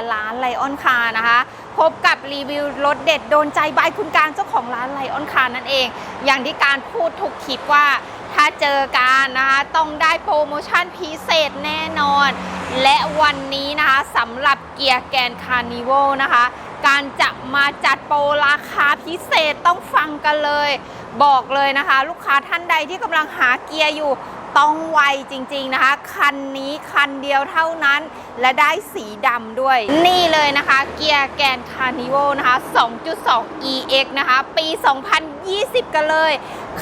รและร้านไลออนคานะคะ พบกับรีวิวรถเด็ดโดนใจบายคุณการเจ้าของร้านไลออนคานั่นเอง อย่างที่การพูดทุกคลิปว่าถ้าเจอกันนะคะต้องได้โปรโมชั่นพิเศษแน่นอน และวันนี้นะคะสำหรับเกียร์แกนคาร์นิวนะคะ การจะมาจัดโปรราคาพิเศษต้องฟังกันเลย บอกเลยนะคะ ลูกค้าท่านใดที่กำลังหาเกียร์อยู่ ต้องไวจริงๆนะคะ คันนี้คันเดียวเท่านั้น และได้สีดำด้วย นี่เลยนะคะเกียร์แกนคาร์นิวนะคะ 2.2 EX นะคะ ปี 2020 กันเลย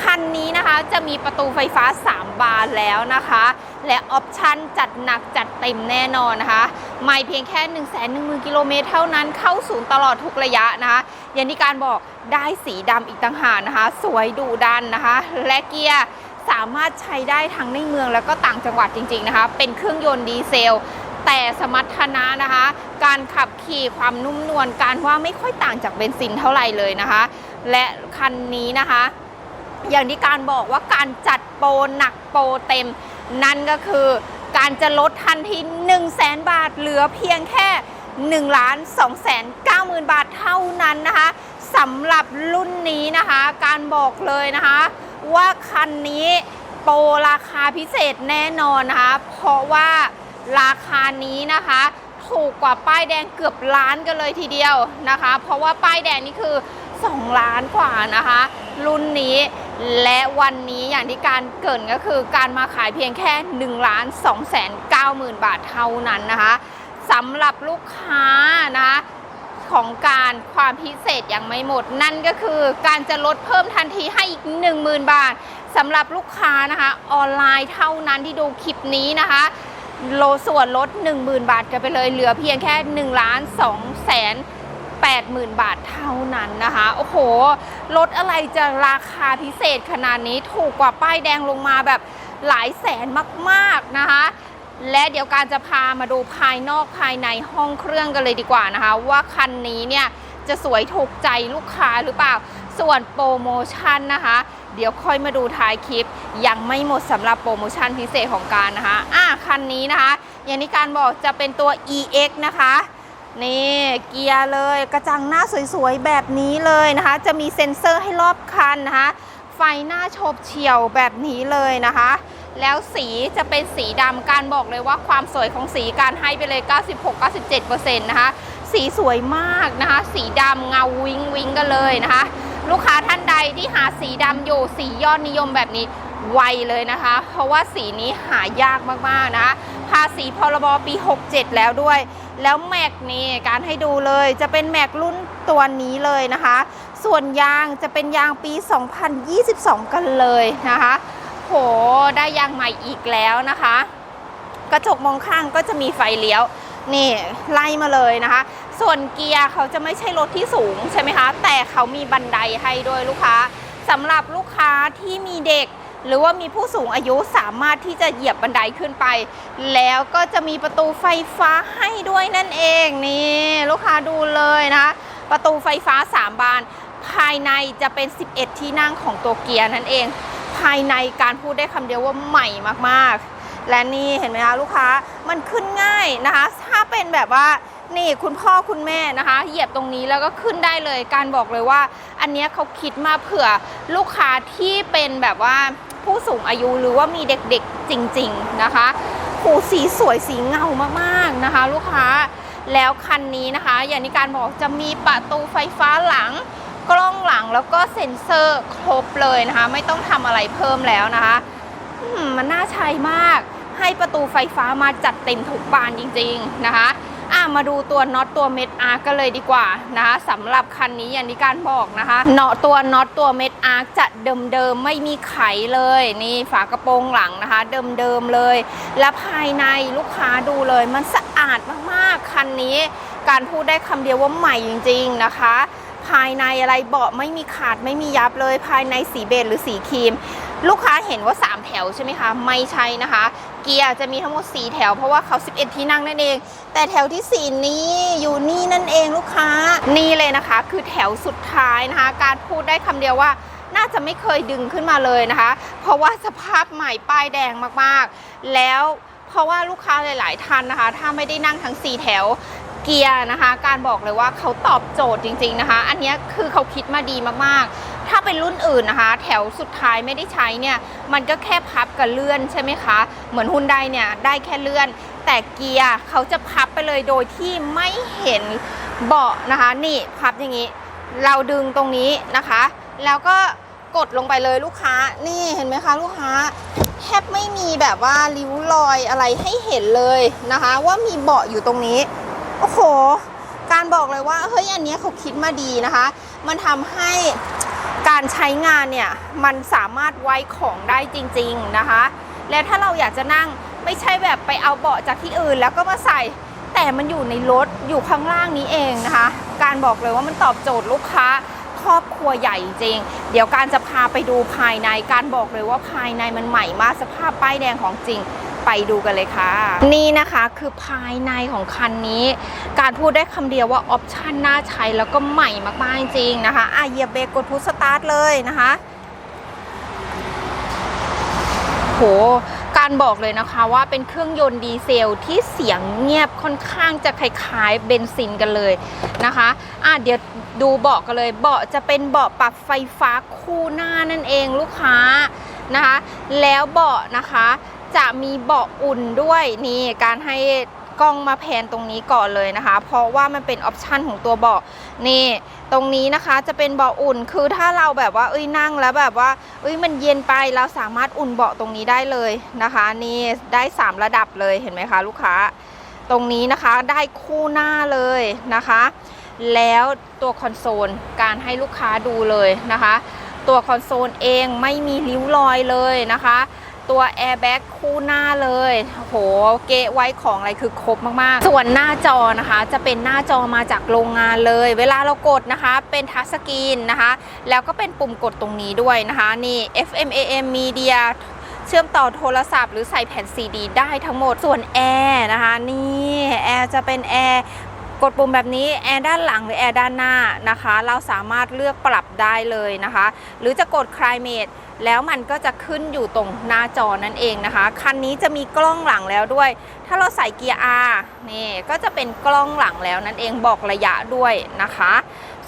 คันนี้นะคะจะมีประตูไฟฟ้า 3 บานแล้วนะคะ และออปชั่นจัดหนักจัดเต็มแน่นอนนะคะไม่เพียงแค่ 1 1 0 0 0 0 กิโลเมตรเท่านั้นเข้าศูนย์ตลอดทุกระยะนะคะ อย่างที่การบอกได้สีดำอีกต่างหากนะคะ สวยดุดันนะคะ และเกียร์ สามารถใช้ได้ทั้งในเมืองแล้วก็ต่างจังหวัดจริง ๆนะคะ เป็นเครื่องยนต์ดีเซล แต่สมรรถนะนะคะ การขับขี่ความนุ่มนวลการว่าไม่ค่อยต่างจากเบนซินเท่าไหร่เลยนะคะ และคันนี้นะคะ อย่างที่การบอกว่าการจัดโปรหนักโปรเต็ม นั่นก็คือการจะลดทันที1 0 0 0 0แบาทเหลือเพียงแค่1ล้าน2แสน9หมื่นบาทเท่านั้นนะคะสำหรับรุ่นนี้นะคะ การบอกเลยนะคะ ว่าคันนี้โปรราคาพิเศษแน่นอนนะคะ เพราะว่าราคานี้นะคะ ถูกกว่าป้ายแดงเกือบล้านกันเลยทีเดียวนะคะ เพราะว่าป้ายแดงนี่คือ 2 ล้านกว่านะคะ รุ่นนี้และวันนี้อย่างที่การเกินก็คือการมาขายเพียงแค่1ล้าน2แสน9หมื่นบาทเท่านั้นนะคะสำหรับลูกค้านะคะ ของการความพิเศษยังไม่หมด นั่นก็คือการจะลดเพิ่มทันทีให้อีก 10,000 บาทสำหรับลูกค้านะคะออนไลน์เท่านั้นที่ดูคลิปนี้นะคะโลส่วนลด 10,000 บาทกันไปเลยเหลือเพียงแค่1ล้าน2แสน80,000 บาทเท่านั้นนะคะ โอ้โหรถอะไรจะราคาพิเศษขนาดนี้ถูกกว่าป้ายแดงลงมาแบบหลายแสนมาก ๆ นะคะ และเดี๋ยวการจะพามาดูภายนอกภายในห้องเครื่องกันเลยดีกว่านะคะ ว่าคันนี้เนี่ยจะสวยถูกใจลูกค้าหรือเปล่า ส่วนโปรโมชั่นนะคะ เดี๋ยวค่อยมาดูท้ายคลิป ยังไม่หมดสำหรับโปรโมชั่นพิเศษของการนะคะ อะคันนี้นะคะ อย่างที่การบอกจะเป็นตัว EX นะคะ นี่เกียร์เลยกระจังหน้าสวยๆ แบบนี้เลยนะคะ จะมีเซ็นเซอร์ให้รอบคันนะคะ ไฟหน้าโฉบเฉี่ยวแบบนี้เลยนะคะ แล้วสีจะเป็นสีดำการบอกเลยว่าความสวยของสีการให้ไปเลย 96-97%นะคะสีสวยมากนะคะ สีดำเงาวิงวิงกันเลยนะคะ ลูกค้าท่านใดที่หาสีดำอยู่สียอดนิยมแบบนี้ไวเลยนะคะ เพราะว่าสีนี้หายากมากๆนะคะภาษีพรบปี 67 แล้วด้วย แล้วแม็กนี่การให้ดูเลยจะเป็นแม็กรุ่นตัวนี้เลยนะคะ ส่วนยางจะเป็นยางปี 2022 กันเลยนะคะ โห ได้ยางใหม่อีกแล้วนะคะ กระจกมองข้างก็จะมีไฟเลี้ยว นี่ไล่มาเลยนะคะ ส่วนเกียร์เขาจะไม่ใช่รถที่สูงใช่ไหมคะ แต่เขามีบันไดให้ด้วยลูกค้าสำหรับลูกค้าที่มีเด็ก หรือว่ามีผู้สูงอายุสามารถที่จะเหยียบบันไดขึ้นไป แล้วก็จะมีประตูไฟฟ้าให้ด้วยนั่นเองนี่ลูกค้าดูเลยนะคะประตูไฟฟ้า 3 บาน ภายในจะเป็น 11 ที่นั่งของตัวเกียร์นั่นเอง ภายในการพูดได้คำเดียวว่าใหม่มากๆ และนี่เห็นไหมคะลูกค้ามันขึ้นง่ายนะคะ ถ้าเป็นแบบว่านี่คุณพ่อคุณแม่นะคะ เหยียบตรงนี้แล้วก็ขึ้นได้เลยการบอกเลยว่า อันนี้เขาคิดมาเผื่อลูกค้าที่เป็นแบบว่าผู้สูงอายุหรือว่ามีเด็กๆจริง ๆนะคะโหสีสวยสีเงามากๆนะคะ ลูกค้าแล้วคันนี้นะคะ อย่างที่การบอกจะมีประตูไฟฟ้าหลัง กล้องหลังแล้วก็เซ็นเซอร์ครบเลยนะคะ ไม่ต้องทำอะไรเพิ่มแล้วนะคะมมันน่าใช้มากให้ประตูไฟฟ้ามาจัดเต็มทุกบานจริง ๆนะคะอะมาดูตัวน็อตตัวเม็ดอาร์กันเลยดีกว่านะคะสำหรับคันนี้อย่างที่การบอกนะคะเนาะตัวน็อตตัวเม็ดอาร์จะเดิมๆไม่มีไขเลยนี่ฝากระโปรงหลังนะคะ เดิมๆเลย และภายในลูกค้าดูเลยมันสะอาดมากๆคันนี้ การพูดได้คำเดียวว่าใหม่จริง ๆนะคะ ภายในอะไรเบาะไม่มีขาดไม่มียับเลยภายในสีเบจหรือสีครีม ลูกค้าเห็นว่า 3 แถวใช่ไหมคะ ไม่ใช่นะคะ เกียร์จะมีทั้งหมด 4 แถวเพราะว่าเขา 11 ที่นั่งนั่นเอง แต่แถวที่ 4 นี้อยู่นี่นั่นเองลูกค้านี่เลยนะคะ คือแถวสุดท้ายนะคะ การพูดได้คำเดียวว่าน่าจะไม่เคยดึงขึ้นมาเลยนะคะ เพราะว่าสภาพใหม่ป้ายแดงมากๆ แล้วเพราะว่าลูกค้าหลาย ๆท่านนะคะ ถ้าไม่ได้นั่งทั้ง 4 แถว เกียร์นะคะ การบอกเลยว่าเขาตอบโจทย์จริง ๆนะคะ อันนี้คือเขาคิดมาดีมากๆ ถ้าเป็นรุ่นอื่นนะคะ แถวสุดท้ายไม่ได้ใช้เนี่ยมันก็แค่พับกับเลื่อนใช่ไหมคะ เหมือนฮุนไดเนี่ยได้แค่เลื่อน แต่เกียร์เขาจะพับไปเลยโดยที่ไม่เห็นเบาะนะคะ นี่พับอย่างนี้ เราดึงตรงนี้นะคะ แล้วก็กดลงไปเลยลูกค้า นี่เห็นไหมคะลูกค้าแทบไม่มีแบบว่าริ้วรอยอะไรให้เห็นเลยนะคะ ว่ามีเบาะอยู่ตรงนี้ อ้โห การบอกเลยว่าเฮ้ยอันนี้เขาคิดมาดีนะคะ มันทำให้การใช้งานเนี่ยมันสามารถไว้ของได้จริง ๆนะคะ และถ้าเราอยากจะนั่งไม่ใช่แบบไปเอาเบาะจากที่อื่นแล้วก็มาใส่ แต่มันอยู่ในรถอยู่ข้างล่างนี้เองนะคะ การบอกเลยว่ามันตอบโจทย์ลูกค้าครอบครัวใหญ่จริง เดี๋ยวการจะพาไปดูภายใน การบอกเลยว่าภายในมันใหม่มากสภาพป้ายแดงของจริง ไปดูกันเลยค่ะ นี่นะคะคือภายในของคันนี้ การพูดได้คำเดียวว่าออปชันน่าใช้แล้วก็ใหม่มากๆจริงนะคะอะเหยียบเบรกกดพุชสตาร์ทเลยนะคะโห การบอกเลยนะคะว่าเป็นเครื่องยนต์ดีเซลที่เสียงเงียบค่อนข้างจะคล้ายๆเบนซินกันเลยนะคะอะเดี๋ยวดูเบาะกันเลย เบาะจะเป็นเบาะปรับไฟฟ้าคู่หน้านั่นเองลูกค้านะคะ แล้วเบาะนะคะ จะมีเบาะอุ่นด้วยนี่การให้กล้องมาแพนตรงนี้ก่อนเลยนะคะ เพราะว่ามันเป็นออปชันของตัวเบาะนี่ตรงนี้นะคะจะเป็นเบาะอุ่นคือถ้าเราแบบว่าเอ้ยนั่งแล้วแบบว่าเอ้ยมันเย็นไปเราสามารถอุ่นเบาะตรงนี้ได้เลยนะคะ นี่ได้ 3 ระดับเลยเห็นไหมคะ ลูกค้า ตรงนี้นะคะได้คู่หน้าเลยนะคะ แล้วตัวคอนโซลการให้ลูกค้าดูเลยนะคะ ตัวคอนโซลเองไม่มีริ้วรอยเลยนะคะ ตัวแอร์แบ็กคู่หน้าเลยโอ้โหเกะไว้ของอะไรคือครบมากๆ ส่วนหน้าจอนะคะ จะเป็นหน้าจอมาจากโรงงานเลย เวลาเรากดนะคะ เป็นทัชสกรีนนะคะ แล้วก็เป็นปุ่มกดตรงนี้ด้วยนะคะนี่ FM AM Media เชื่อมต่อโทรศัพท์หรือใส่แผ่นซีดีได้ทั้งหมดส่วนแอร์นะคะ นี่แอร์จะเป็นแอร์ กดปุ่มแบบนี้แอร์ด้านหลังหรือแอร์ด้านหน้านะคะ เราสามารถเลือกปรับได้เลยนะคะ หรือจะกด climate แล้วมันก็จะขึ้นอยู่ตรงหน้าจอนั่นเองนะคะ คันนี้จะมีกล้องหลังแล้วด้วย ถ้าเราใส่เกียร์ R นี่ก็จะเป็นกล้องหลังแล้วนั่นเองบอกระยะด้วยนะคะ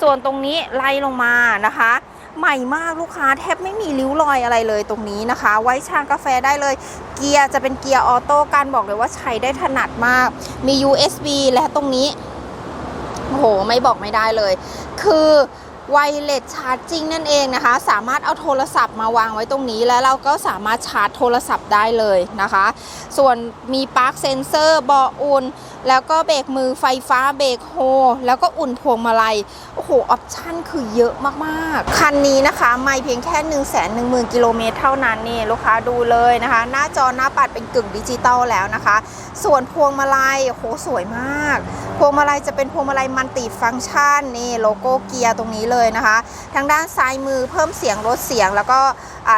ส่วนตรงนี้ไล่ลงมานะคะ ใหม่มากลูกค้าแทบไม่มีริ้วรอยอะไรเลยตรงนี้นะคะ ไว้ชางกาแฟได้เลย เกียร์จะเป็นเกียร์ออโต้การบอกเลยว่าใช้ได้ถนัดมาก มี USB และตรงนี้ โอ้โหไม่บอกไม่ได้เลย คือไวเลสชาร์จจิ่งนั่นเองนะคะ สามารถเอาโทรศัพท์มาวางไว้ตรงนี้แล้วเราก็สามารถชาร์จโทรศัพท์ได้เลยนะคะ ส่วนมีปลั๊กเซนเซอร์เบาอุ่นแล้วก็เบรกมือไฟฟ้าเบรกโฮ แล้วก็อุ่นพวงมาลัย โอ้โห ออปชั่นคือเยอะมาก ๆ คันนี้นะคะไม่เพียงแค่ 1 1 0 0 0 0 กิโลเมตรเท่านั้นนี่ลูกค้าดูเลยนะคะ หน้าจอหน้าปัดเป็นกึ่งดิจิตอลแล้วนะคะ ส่วนพวงมาลัยโอ้โหสวยมาก พวงมาลัยจะเป็นพวงมาลัยมันติฟังก์ชันนี่โลโก้เกียร์ตรงนี้เลยนะคะ ทางด้านซ้ายมือเพิ่มเสียงลดเสียง แล้วก็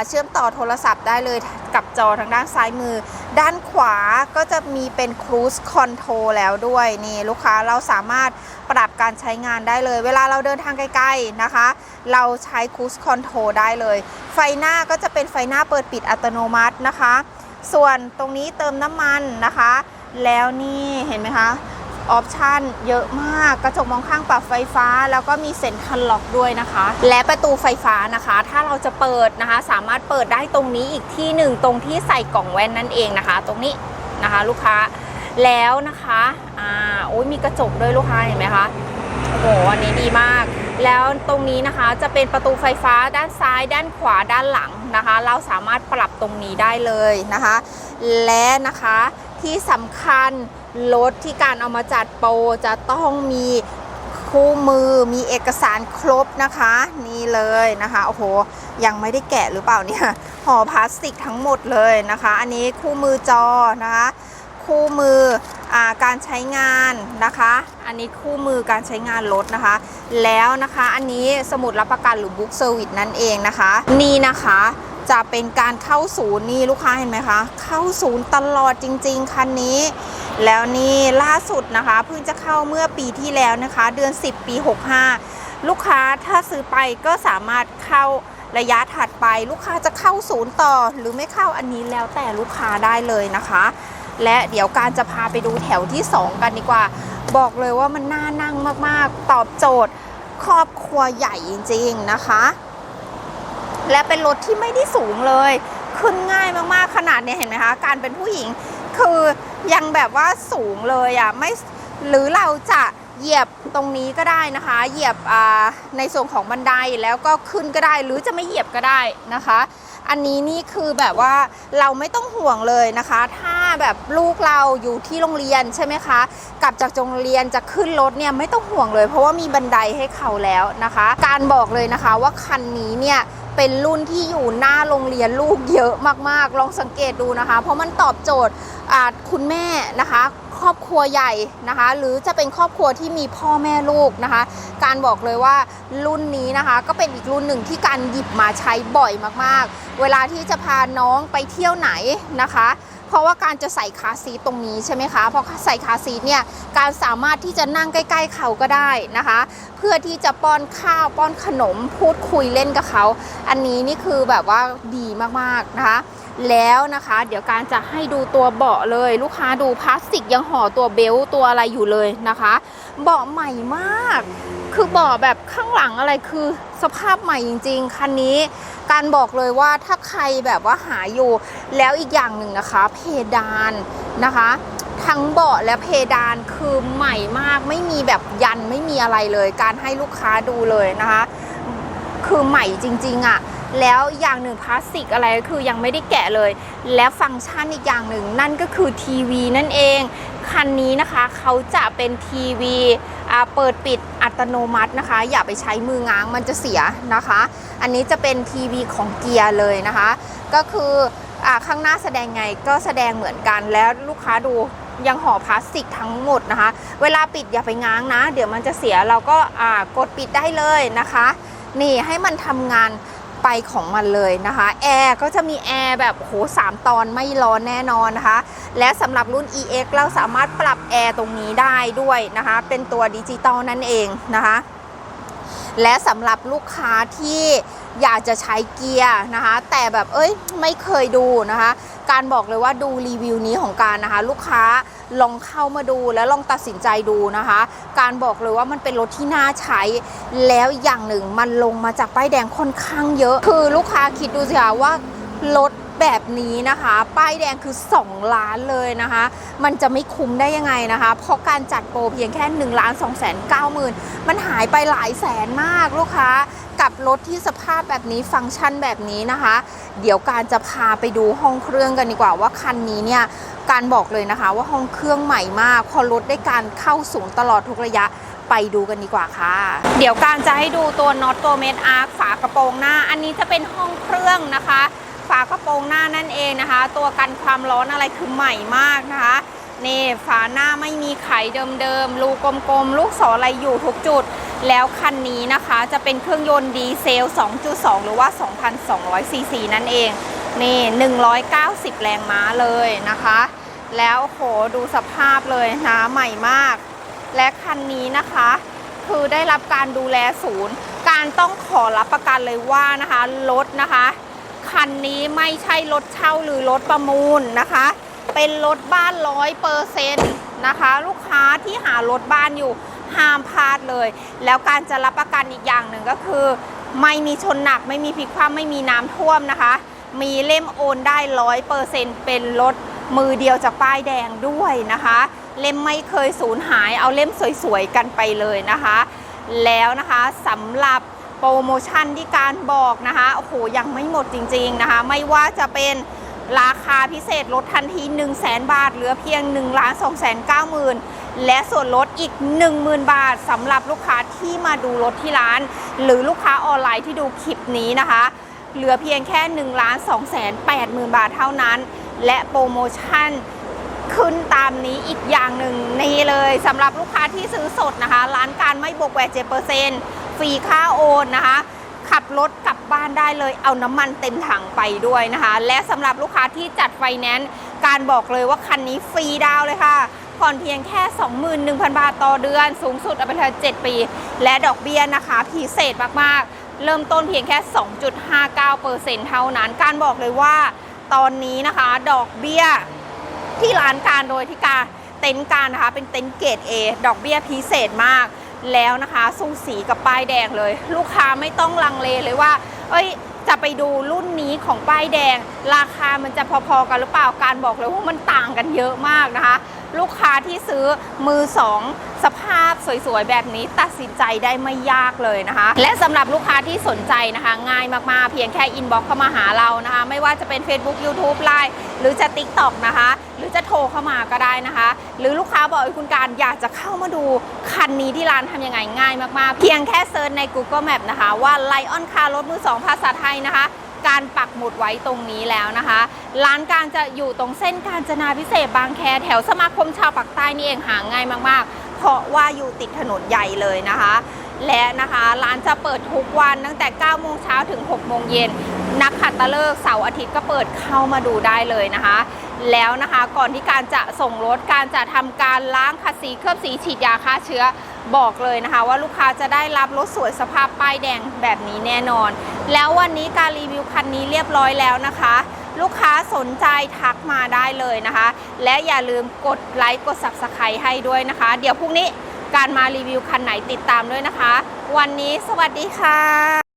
เชื่อมต่อโทรศัพท์ได้เลยกับจอทางด้านซ้ายมือ ด้านขวาก็จะมีเป็นครู e คอนโทรแล้วด้วยนี่ลูกค้าเราสามารถปรับการใช้งานได้เลย เวลาเราเดินทางไกลๆนะคะ เราใช้ครู e คอนโทรได้เลย ไฟหน้าก็จะเป็นไฟหน้าเปิดปิดอัตโนมัตินะคะ ส่วนตรงนี้เติมน้ำมันนะคะ แล้วนี่เห็นไหมคะออปชันเยอะมากกระจกมองข้างปรับไฟฟ้า แล้วก็มีเซ็นทรัลล็อกด้วยนะคะ และประตูไฟฟ้านะคะ ถ้าเราจะเปิดนะคะ สามารถเปิดได้ตรงนี้อีกที่หนึ่งตรงที่ใส่กล่องแว่นนั่นเองนะคะ ตรงนี้นะคะ ลูกค้าแล้วนะคะอ่าโอ้ยมีกระจกด้วยลูกค้าเห็นไหมคะโอ้โหอันนี้ดีมาก แล้วตรงนี้นะคะจะเป็นประตูไฟฟ้าด้านซ้าย ด้านขวาด้านหลังนะคะ เราสามารถปรับตรงนี้ได้เลยนะคะ และนะคะที่สำคัญรถที่การเอามาจัดโปรจะต้องมีคู่มือมีเอกสารครบนะคะ นี่เลยนะคะโอ้โหยังไม่ได้แกะหรือเปล่าเนี่ยห่อพลาสติกทั้งหมดเลยนะคะ อันนี้คู่มือจอนะคะ คู่มือ การใช้งานนะคะ อันนี้คู่มือการใช้งานรถนะคะ แล้วนะคะอันนี้สมุดรับประกันหรือบุ๊กเซอร์วิสนั่นเองนะคะ นี่นะคะจะเป็นการเข้าศูนย์นี่ลูกค้าเห็นไหมคะ เข้าศูนย์ตลอดจริง ๆ คันนี้ แล้วนี่ล่าสุดนะคะเพิ่งจะเข้าเมื่อปีที่แล้วนะคะ เดือน 10 ปี 65 ลูกค้าถ้าซื้อไปก็สามารถเข้าระยะถัดไป ลูกค้าจะเข้าศูนย์ต่อ หรือไม่เข้าอันนี้แล้วแต่ลูกค้าได้เลยนะคะ และเดี๋ยวการจะพาไปดูแถวที่ 2 กันดีกว่า บอกเลยว่ามันน่านั่งมากๆ ตอบโจทย์ครอบครัวใหญ่จริง ๆ นะคะ และเป็นรถที่ไม่ได้สูงเลย ขึ้นง่ายมากๆขนาดเนี่ยเห็นไหมคะ การเป็นผู้หญิงคือยังแบบว่าสูงเลยอะไม่หรือเราจะเหยียบตรงนี้ก็ได้นะคะ เหยียบในส่วนของบันไดแล้วก็ขึ้นก็ได้ หรือจะไม่เหยียบก็ได้นะคะ อันนี้นี่คือแบบว่าเราไม่ต้องห่วงเลยนะคะ ถ้าแบบลูกเราอยู่ที่โรงเรียนใช่ไหมคะ กลับจากโรงเรียนจะขึ้นรถเนี่ยไม่ต้องห่วงเลย เพราะว่ามีบันไดให้เขาแล้วนะคะ การบอกเลยนะคะว่าคันนี้เนี่ยเป็นรุ่นที่อยู่หน้าโรงเรียนลูกเยอะมากๆ ลองสังเกตดูนะคะ เพราะมันตอบโจทย์ คุณแม่นะคะครอบครัวใหญ่นะคะ หรือจะเป็นครอบครัวที่มีพ่อแม่ลูกนะคะ การบอกเลยว่ารุ่นนี้นะคะ ก็เป็นอีกรุ่นหนึ่งที่การหยิบมาใช้บ่อยมากๆ เวลาที่จะพาน้องไปเที่ยวไหนนะคะ เพราะว่าการจะใส่คาซีตรงนี้ใช่ไหมคะพอใส่คาซีเนี่ยการสามารถที่จะนั่งใกล้ ๆเขาก็ได้นะคะ เพื่อที่จะป้อนข้าวป้อนขนมพูดคุยเล่นกับเขา อันนี้นี่คือแบบว่าดีมากๆนะคะแล้วนะคะ เดี๋ยวการจะให้ดูตัวเบาะเลย ลูกค้าดูพลาสติกยังห่อตัวเบลต์ตัวอะไรอยู่เลยนะคะ เบาะใหม่มาก คือเบาะแบบข้างหลังอะไรคือสภาพใหม่จริง ๆ คันนี้การบอกเลยว่าถ้าใครแบบว่าหาอยู่แล้วอีกอย่างหนึ่งนะคะ เพดานนะคะ ทั้งเบาะและเพดานคือใหม่มากไม่มีแบบยันไม่มีอะไรเลย การให้ลูกค้าดูเลยนะคะ คือใหม่จริง ๆอะ่ะแล้วอย่างหนึ่งพลาสติกอะไรก็คือยังไม่ได้แกะเลย และฟังก์ชันอีกอย่างหนึ่งนั่นก็คือทีวีนั่นเอง คันนี้นะคะเขาจะเป็นทีวี เปิดปิดอัตโนมัตินะคะ อย่าไปใช้มือง้างมันจะเสียนะคะ อันนี้จะเป็นทีวีของเกียร์เลยนะคะ ก็คืออาข้างหน้าแสดงไงก็แสดงเหมือนกันแล้วลูกค้าดูยังห่อพลาสติกทั้งหมดนะคะ เวลาปิดอย่าไปง้างนะ เดี๋ยวมันจะเสียเราก็กดปิดได้เลยนะคะ นี่ให้มันทำงานไปของมันเลยนะคะ แอร์ก็จะมีแอร์แบบโหสามตอนไม่ร้อนแน่นอนนะคะ และสำหรับรุ่น EX เราสามารถปรับแอร์ตรงนี้ได้ด้วยนะคะ เป็นตัวดิจิตอลนั่นเองนะคะ และสำหรับลูกค้าที่อยากจะใช้เกียร์นะคะ แต่แบบเอ้ยไม่เคยดูนะคะ การบอกเลยว่าดูรีวิวนี้ของการนะคะ ลูกค้าลองเข้ามาดูแล้วลองตัดสินใจดูนะคะ การบอกเลยว่ามันเป็นรถที่น่าใช้ แล้วอย่างหนึ่งมันลงมาจากป้ายแดงค่อนข้างเยอะ คือลูกค้าคิดดูสิคะว่ารถ แบบนี้นะคะ ป้ายแดงคือ 2 ล้านเลยนะคะ มันจะไม่คุ้มได้ยังไงนะคะ เพราะการจัดโปรเพียงแค่1ล้าน2แสน9หมื่นมันหายไปหลายแสนมากลูกค้า กับรถที่สภาพแบบนี้ฟังก์ชันแบบนี้นะคะ เดี๋ยวการจะพาไปดูห้องเครื่องกันดีกว่าว่าคันนี้เนี่ยการบอกเลยนะคะว่าห้องเครื่องใหม่มาก พอรถได้การเข้าศูนย์ตลอดทุกระยะไปดูกันดีกว่าค่ะ เดี๋ยวการจะให้ดูตัวน็อตตัวเมดอาร์คฝากระโปรงหน้า อันนี้จะเป็นห้องเครื่องนะคะ ฝากระโปรงหน้านั่นเองนะคะ ตัวกันความร้อนอะไรคือใหม่มากนะคะนี่ฝาหน้าไม่มีไขเดิมๆรูกลมๆ ลูกศรอะไรอยู่ทุกจุด แล้วคันนี้นะคะจะเป็นเครื่องยนต์ดีเซล 2.2 หรือว่า 2,200 ซีซีนั่นเองนี่ 190 แรงม้าเลยนะคะ แล้วโหดูสภาพเลยนะใหม่มาก และคันนี้นะคะ คือได้รับการดูแลศูนย์ การต้องขอรับประกันเลยว่านะคะรถนะคะ คันนี้ไม่ใช่รถเช่าหรือรถประมูลนะคะ เป็นรถบ้านร้อยเปอร์เซ็นต์นะคะ ลูกค้าที่หารถบ้านอยู่ห้ามพลาดเลย แล้วการจะรับประกันอีกอย่างหนึ่งก็คือ ไม่มีชนหนักไม่มีพลิกคว่ำไม่มีน้ำท่วมนะคะ มีเล่มโอนได้ร้อยเปอร์เซ็นต์เป็นรถมือเดียวจากป้ายแดงด้วยนะคะ เล่มไม่เคยสูญหายเอาเล่มสวยๆกันไปเลยนะคะ แล้วนะคะสำหรับ โปรโมชั่นที่การบอกนะคะ โอ้โห ยังไม่หมดจริง ๆนะคะ ไม่ว่าจะเป็นราคาพิเศษลดทันที1 0 0 0 0แบาท เหลือเพียง 1 2 9 9 0 0 0และส่วนลดอีก 10,000 บาทสำหรับลูกค้าที่มาดูรถที่ร้าน หรือลูกค้าออนไลน์ที่ดูคลิปนี้นะคะ เหลือเพียงแค่ 1 2 8 0 0 0 0 บาทเท่านั้น และโปรโมชั่นขึ้นตามนี้อีกอย่างหนึ่งนี่เลยสำหรับลูกค้าที่ซื้อสดนะคะ ร้านการไม่บวกแวดเจเปอร์เซ็นต์ ฟรีค่าโอนนะคะ ขับรถกลับบ้านได้เลยเอาน้ำมันเต็มถังไปด้วยนะคะ และสำหรับลูกค้าที่จัดไฟแนนซ์การบอกเลยว่าคันนี้ฟรีดาวเลยค่ะผ่อนเพียงแค่ 21,000 บาทต่อเดือน สูงสุดเอาไปเลย7ปี และดอกเบี้ยนะคะ พิเศษมาก ๆ เริ่มต้นเพียงแค่ 2.59%เท่านั้น การบอกเลยว่าตอนนี้นะคะ ดอกเบี้ยที่ร้านการโดยที่การเต็นท์การนะคะ เป็นเต็นท์เกรด A ดอกเบี้ยพิเศษมาก แล้วนะคะสูสีกับป้ายแดงเลย ลูกค้าไม่ต้องลังเลเลยว่า เอ้ยจะไปดูรุ่นนี้ของป้ายแดง ราคามันจะพอๆกันหรือเปล่าการบอกเลยว่ามันต่างกันเยอะมากนะคะ ลูกค้าที่ซื้อมือสองสภาพสวยๆ แบบนี้ตัดสินใจได้ไม่ยากเลยนะคะ และสำหรับลูกค้าที่สนใจนะคะ ง่ายมากๆ เพียงแค่อินบ็อกเข้ามาหาเรานะคะ ไม่ว่าจะเป็น Facebook YouTube Line หรือจะ TikTok นะคะ หรือจะโทรเข้ามาก็ได้นะคะ หรือลูกค้าบอกคุณการอยากจะเข้ามาดูคันนี้ที่ร้านทำยังไงง่ายมากๆ เพียงแค่เซิร์ชใน Google Map นะคะ ว่า Lion Car รถมือสองภาษาไทยนะคะ การปักหมุดไว้ตรงนี้แล้วนะคะ ร้านการจะอยู่ตรงเส้นการจนาพิเศษบางแคแถวสมาคมชาวปากใต้นี่เองหาง่ายมากๆ เพราะว่าอยู่ติดถนนใหญ่เลยนะคะ และนะคะร้านจะเปิดทุกวันตั้งแต่ 9 โมงเช้าถึง 6 โมงเย็นนักขัตฤกษ์เสาร์อาทิตย์ก็เปิดเข้ามาดูได้เลยนะคะ แล้วนะคะก่อนที่การจะส่งรถการจะทำการล้างขัดสีเคลือบสีฉีดยาฆ่าเชื้อ บอกเลยนะคะ ว่าลูกค้าจะได้รับรถสวยสภาพป้ายแดงแบบนี้แน่นอน แล้ววันนี้การรีวิวคันนี้เรียบร้อยแล้วนะคะ ลูกค้าสนใจทักมาได้เลยนะคะ และอย่าลืมกดไลค์กด subscribe ให้ด้วยนะคะ เดี๋ยวพรุ่งนี้การมารีวิวคันไหนติดตามด้วยนะคะ วันนี้สวัสดีค่ะ